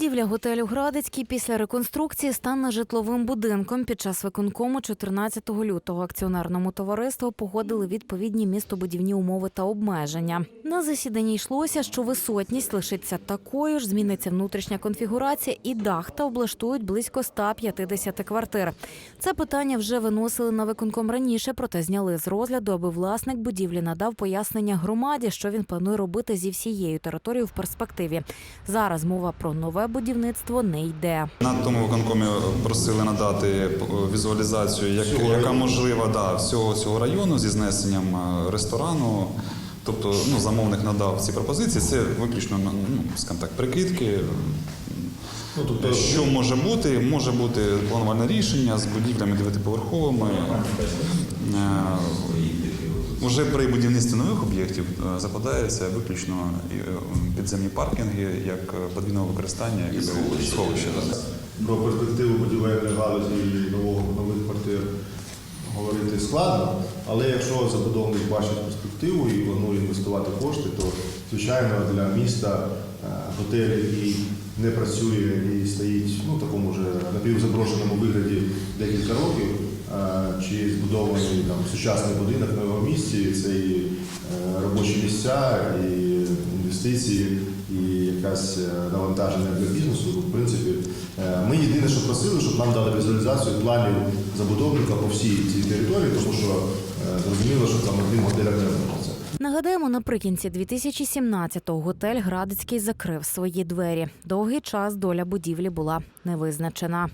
Будівля готелю Градицький після реконструкції стане житловим будинком. Під час виконкому 14 лютого акціонерному товариству погодили відповідні містобудівні умови та обмеження. На засіданні йшлося, що висотність лишиться такою ж, зміниться внутрішня конфігурація і дах та облаштують близько 150 квартир. Це питання вже виносили на виконком раніше, проте зняли з розгляду, аби власник будівлі надав пояснення громаді, що він планує робити зі всією територією в перспективі. Зараз мова про нове будівництво не йде. На тому виконкомі просили надати е, візуалізацію, як, яка можлива да, всього цього району зі знесенням е, ресторану. Тобто ну, замовник надав ці пропозиції. Це виключно ну, скажімо так, прикидки. Ну, тобто, Що може бути? Може бути планувальне рішення з будівлями дев'ятиповерховими. Е, Уже при будівництві нових об'єктів е, закладається виключно е, підземні паркінги як е, подвійного використання як сховища. про перспективу будівельної галузі і нового нових квартир говорити складно, але якщо забудовник бачить перспективу і планує інвестувати кошти, то звичайно для міста е, готель, який не працює і стоїть ну, в такому вже напівзаброшеному вигляді декілька років, е, там сучасний будинок на його місці, це і е, робочі місця, і інвестиції, і якась е, навантаження для бізнесу. В принципі, е, ми єдине, що просили, щоб нам дали візуалізацію планів забудовника по всій цій території, тому що зрозуміло, що там одним готелем не робиться. Нагадаємо, наприкінці 2017-го готель Градицький закрив свої двері. Довгий час доля будівлі була не визначена.